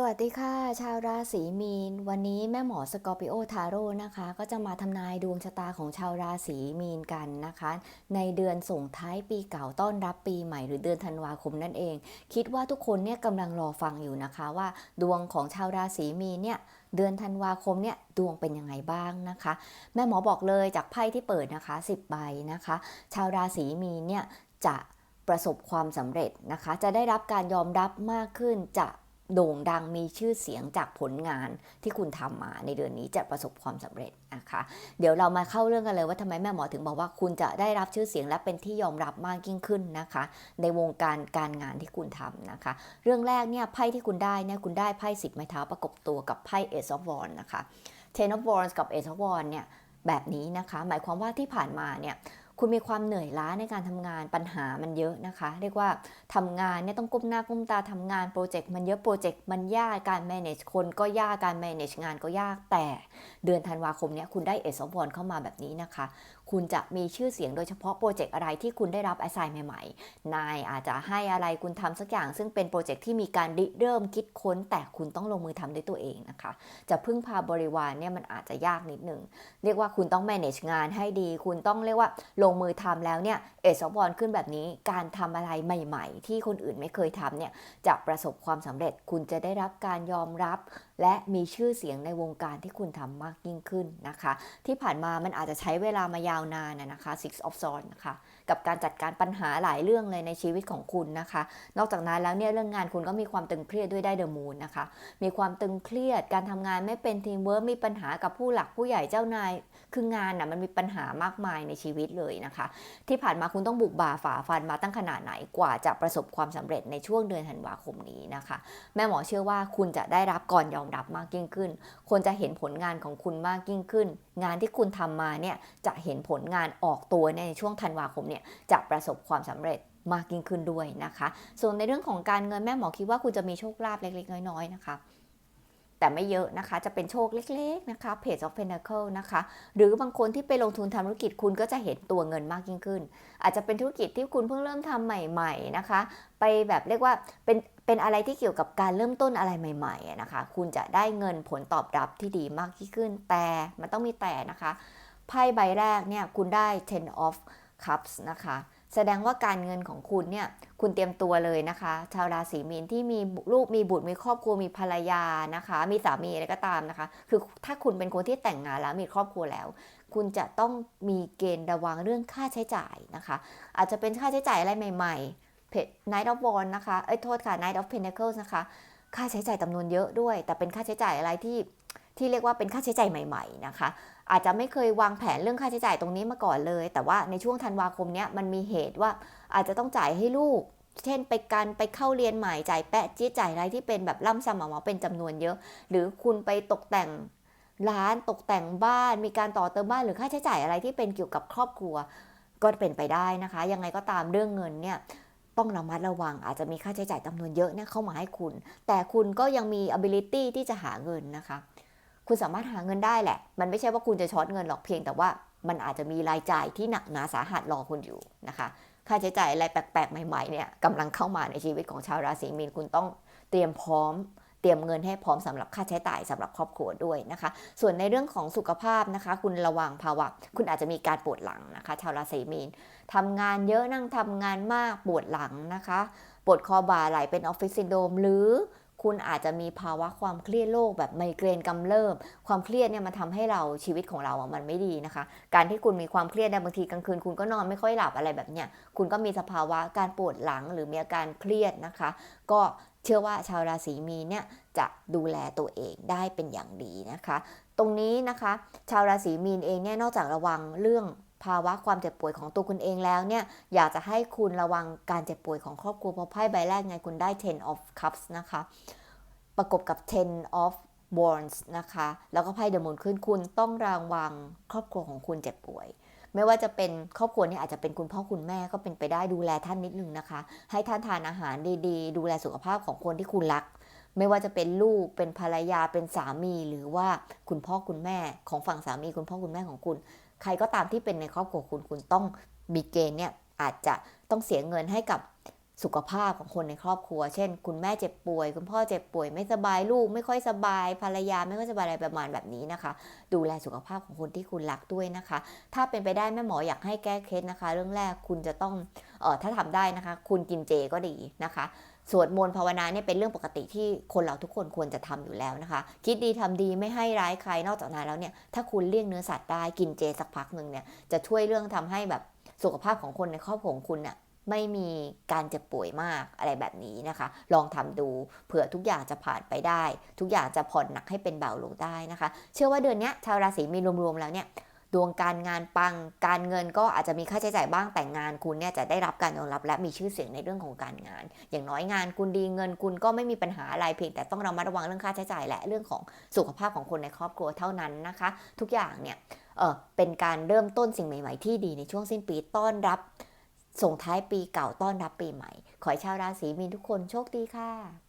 สวัสดีค่ะ ชาวราศีมีน วันนี้แม่หมอสกอร์ปิโอทาโร่นะคะ ก็จะมาทำนายดวงชะตาของชาวราศีมีนกันนะคะ ในเดือนส่งท้ายปีเก่าต้อนรับปีใหม่หรือเดือนธันวาคมนั่นเอง คิดว่าทุกคนเนี่ยกำลังรอฟังอยู่นะคะว่า ดวงของชาวราศีมีนเนี่ยเดือนธันวาคมเนี่ยดวงเป็นยังไงบ้างนะคะ แม่หมอบอกเลยจากไพ่ที่เปิดนะคะ 10 ใบนะคะ ชาวราศีมีนเนี่ยจะประสบความสำเร็จนะคะ จะได้รับการยอมรับมากขึ้นจะ โด่งดังมีชื่อเสียงจากผลงานที่คุณทำมาในเดือนนี้จะประสบความสำเร็จนะคะ เดี๋ยวเรามาเข้าเรื่องกันเลยว่าทำไมแม่หมอถึงบอกว่าคุณจะได้รับชื่อเสียงและเป็นที่ยอมรับมากยิ่งขึ้นนะคะ ในวงการการงานที่คุณทำนะคะ เรื่องแรกเนี่ยไพ่ที่คุณได้เนี่ยคุณได้ไพ่สิบไม้เท้าประกบตัวกับไพ่ Ace of Wands นะคะ Ten of Wands กับ Ace of Wands เนี่ยแบบนี้นะคะ หมายความว่าที่ผ่านมาเนี่ย คุณมีความเหนื่อยล้าในการทำงานปัญหามันเยอะนะคะ เรียกว่าทำงานเนี่ยต้องก้มหน้าก้มตาทำงานโปรเจกต์มันเยอะโปรเจกต์มันยากการ manage คนก็ยากการ manage งานก็ยากแต่เดือนธันวาคมเนี้ยคุณได้เอสอ f วอนเข้ามาแบบนี้นะคะ คุณจะมีชื่อเสียงโดยเฉพาะโปรเจกต์อะไรที่คุณได้รับ a s ไซน์ใหม่ๆ นายอาจจะให้อะไรคุณทำสักอย่าง ซึ่งเป็นโปรเจกต์ที่มีการริเริ่มคิดค้น แต่คุณต้องลงมือทำด้วยตัวเองนะคะ จะพึ่งพาบริวารเนี่ยมันอาจจะยากนิดนึงเรียกว่าคุณต้อง manage งานให้ดี คุณต้องเรียกว่าลงงมือทำแล้วเนี่ยเอสวอนขึ้นแบบนี้การทำอะไรใหม่ ๆ ที่คนอื่นไม่เคยทำเนี่ยจะประสบความสำเร็จคุณจะได้รับการยอมรับ และมีชื่อเสียงในวงการที่คุณทำมากยิ่งขึ้นนะคะ ที่ผ่านมามันอาจจะใช้เวลามายาวนานนะคะ Six of Swords นะคะกับการจัดการปัญหาหลายเรื่องเลยในชีวิตของคุณนะคะ นอกจากนั้นแล้วเนี่ยเรื่องงานคุณก็มีความตึงเครียดด้วยได้เดอะมูนนะคะ มีความตึงเครียด การทำงานไม่เป็นทีมเวิร์กมีปัญหากับผู้หลักผู้ใหญ่เจ้านาย คืองานน่ะมันมีปัญหามากมายในชีวิตเลยนะคะ ที่ผ่านมาคุณต้องบุกบ่าฝ่าฟันมาตั้งขนาดไหนกว่าจะประสบความสำเร็จในช่วงเดือนธันวาคมนี้นะคะ แม่หมอเชื่อว่าคุณจะได้รับก่อนยอมรับมากยิ่งขึ้น คนจะเห็นผลงานของคุณมากยิ่งขึ้น งานที่คุณทำมาเนี่ยจะเห็นผลงานออกตัวในช่วงธันวาคมเนี่ยจะประสบความสำเร็จมากยิ่งขึ้นด้วยนะคะ ส่วนในเรื่องของการเงินแม่หมอคิดว่าคุณจะมีโชคลาภเล็กๆ น้อยๆนะคะแต่ไม่เยอะนะคะ จะเป็นโชคเล็กๆ นะคะ Page of Pentacle นะคะ หรือบางคนที่ไปลงทุนทำธุรกิจคุณก็จะเห็นตัวเงินมากยิ่งขึ้น อาจจะเป็นธุรกิจที่คุณเพิ่งเริ่มทำใหม่ ๆ นะคะ ไปแบบเรียกว่าเป็น เป็นอะไรที่เกี่ยวกับการเริ่มต้นอะไรใหม่ๆนะคะ คุณจะได้เงินผลตอบรับที่ดีมากขึ้น แต่มันต้องมีแต่นะคะ ไพ่ใบแรกเนี่ยคุณได้ ten of cups นะคะ แสดงว่าการเงินของคุณเนี่ย คุณเตรียมตัวเลยนะคะ ชาวราศีมีนที่มีลูกมีบุตรมีครอบครัวมีภรรยานะคะ มีสามีอะไรก็ตามนะคะ คือถ้าคุณเป็นคนที่แต่งงานแล้วมีครอบครัวแล้ว คุณจะต้องมีเกณฑ์ระวังเรื่องค่าใช้จ่ายนะคะ อาจจะเป็นค่าใช้จ่ายอะไรใหม่ ๆ เพจ Night of Wands นะคะ เอ้ยโทษค่ะ Night of Pentacles นะคะ ค่าใช้จ่ายจำนวนเยอะด้วย แต่เป็นค่าใช้จ่ายอะไรที่ที่เรียกว่าเป็นค่าใช้จ่ายใหม่ ๆ นะคะ อาจจะไม่เคยวางแผนเรื่องค่าใช้จ่ายตรงนี้มาก่อนเลย แต่ว่าในช่วงธันวาคมเนี้ยมันมีเหตุว่าอาจจะต้องจ่ายให้ลูก เช่นไปการไปเข้าเรียนใหม่จ่ายแปะจี้จ่ายอะไรที่เป็นแบบล่ำซ้ำหมาเป็นจำนวนเยอะ หรือคุณไปตกแต่งร้านตกแต่งบ้านมีการต่อเติมบ้านหรือค่าใช้จ่ายอะไรที่เป็นเกี่ยวกับครอบครัว ก็เป็นไปได้นะคะ ยังไงก็ตามเรื่องเงินเนี่ย ต้องระมัดระวัง อาจจะมีค่าใช้จ่ายจำนวนเยอะเนี่ยเข้ามาให้คุณ แต่คุณก็ยังมี ability ที่จะหาเงินนะคะ คุณสามารถหาเงินได้แหละ มันไม่ใช่ว่าคุณจะช็อตเงินหรอกเพียง แต่ว่ามันอาจจะมีรายจ่ายที่หนักหนาสาหัสรอคุณอยู่นะคะ ค่าใช้จ่ายอะไรแปลกๆ ใหม่ๆเนี่ยกำลังเข้ามาในชีวิตของชาวราศีมีนคุณต้องเตรียมพร้อม เตรียมเงินให้พร้อมสำหรับค่าใช้จ่ายสำหรับครอบครัวด้วยนะคะ ส่วนในเรื่องของสุขภาพนะคะ คุณระวังภาวะ คุณอาจจะมีการปวดหลังนะคะ ชาวราศีมีนทำงานเยอะนั่งทำงานมากปวดหลังนะคะ ปวดคอบ่าไหลเป็นออฟฟิศซินโดมหรือคุณอาจจะมีภาวะความเครียดโรคแบบไมเกรนกำเริบ ความเครียดเนี่ยมันทำให้เราชีวิตของเราอะมันไม่ดีนะคะ การที่คุณมีความเครียดในยบางทีกลางคืนคุณก็นอนไม่ค่อยหลับอะไรแบบเนี้ย คุณก็มีสภาวะการปวดหลังหรือมีอาการเครียดนะคะ ก็ เชื่อว่าชาวราศีมีนเนี่ยจะดูแลตัวเองได้เป็นอย่างดีนะคะ ตรงนี้นะคะ ชาวราศีมีนเองเนี่ยนอกจากระวังเรื่องภาวะความเจ็บป่วยของตัวคุณเองแล้วเนี่ยอยากจะให้คุณระวังการเจ็บป่วยของครอบครัวเพราะไพ่ใบแรกไงคุณได้ ten of cups นะคะ ประกบกับ ten of wands นะคะ แล้วก็ไพ่เดอะมูนขึ้นคุณต้องระวังครอบครัวของคุณเจ็บป่วย ไม่ว่าจะเป็นครอบครัวเนี่ยอาจจะเป็นคุณพ่อคุณแม่ก็เป็นไปได้ดูแลท่านนิดนึงนะคะ ให้ท่านทานอาหารดีๆ ดูแลสุขภาพของคนที่คุณรัก ไม่ว่าจะเป็นลูกเป็นภรรยาเป็นสามี หรือว่าคุณพ่อคุณแม่ของฝั่งสามีคุณพ่อคุณแม่ของคุณ ใครก็ตามที่เป็นในครอบครัวคุณคุณต้องมีเกณฑ์เนี่ยอาจจะต้องเสียเงินให้กับ สุขภาพของคนในครอบครัว เช่น คุณแม่เจ็บป่วย คุณพ่อเจ็บป่วยไม่สบายลูก ไม่ค่อยสบายภรรยาไม่ค่อยสบายอะไรประมาณแบบนี้นะคะ ดูแลสุขภาพของคนที่คุณรักด้วยนะคะ ถ้าเป็นไปได้แม่หมออยากให้แก้เคล็ดนะคะ เรื่องแรกคุณจะต้องเออถ้าทำได้นะคะ คุณกินเจก็ดีนะคะสวดมนต์ภาวนาเนี่ยเป็นเรื่องปกติที่คนเราทุกคนควรจะทำอยู่แล้วนะคะ คิดดีทำดีไม่ให้ร้ายใครนอกจากนั้นแล้วเนี่ยถ้าคุณเลี่ยงเนื้อสัตว์ได้กินเจสักพักหนึ่งเนี่ยจะช่วยเรื่องทำให้แบบสุขภาพของคนในครอบครัวของคุณเนี่ย ไม่มีการเจ็บป่วยมากอะไรแบบนี้นะคะ ลองทำดูเผื่อทุกอย่างจะผ่านไปได้ ทุกอย่างจะผ่อนหนักให้เป็นเบาลงได้นะคะ เชื่อว่าเดือนนี้ชาวราศีมีนรวมๆแล้วเนี่ยดวงการงานปัง การเงินก็อาจจะมีค่าใช้จ่ายบ้างแต่งานคุณเนี่ยจะได้รับการยอมรับและมีชื่อเสียงในเรื่องของการงาน อย่างน้อยงานคุณดีเงินคุณก็ไม่มีปัญหาอะไรเพียงแต่ต้องระมัดระวังเรื่องค่าใช้จ่ายและเรื่องของสุขภาพของคนในครอบครัวเท่านั้นนะคะ ทุกอย่างเนี่ยเออเป็นการเริ่มต้นสิ่งใหม่ ๆ ที่ดีในช่วงสิ้นปีต้อนรับ ส่งท้ายปีเก่าต้อนรับปีใหม่ ขอให้ชาวราศีมีนทุกคนโชคดีค่ะ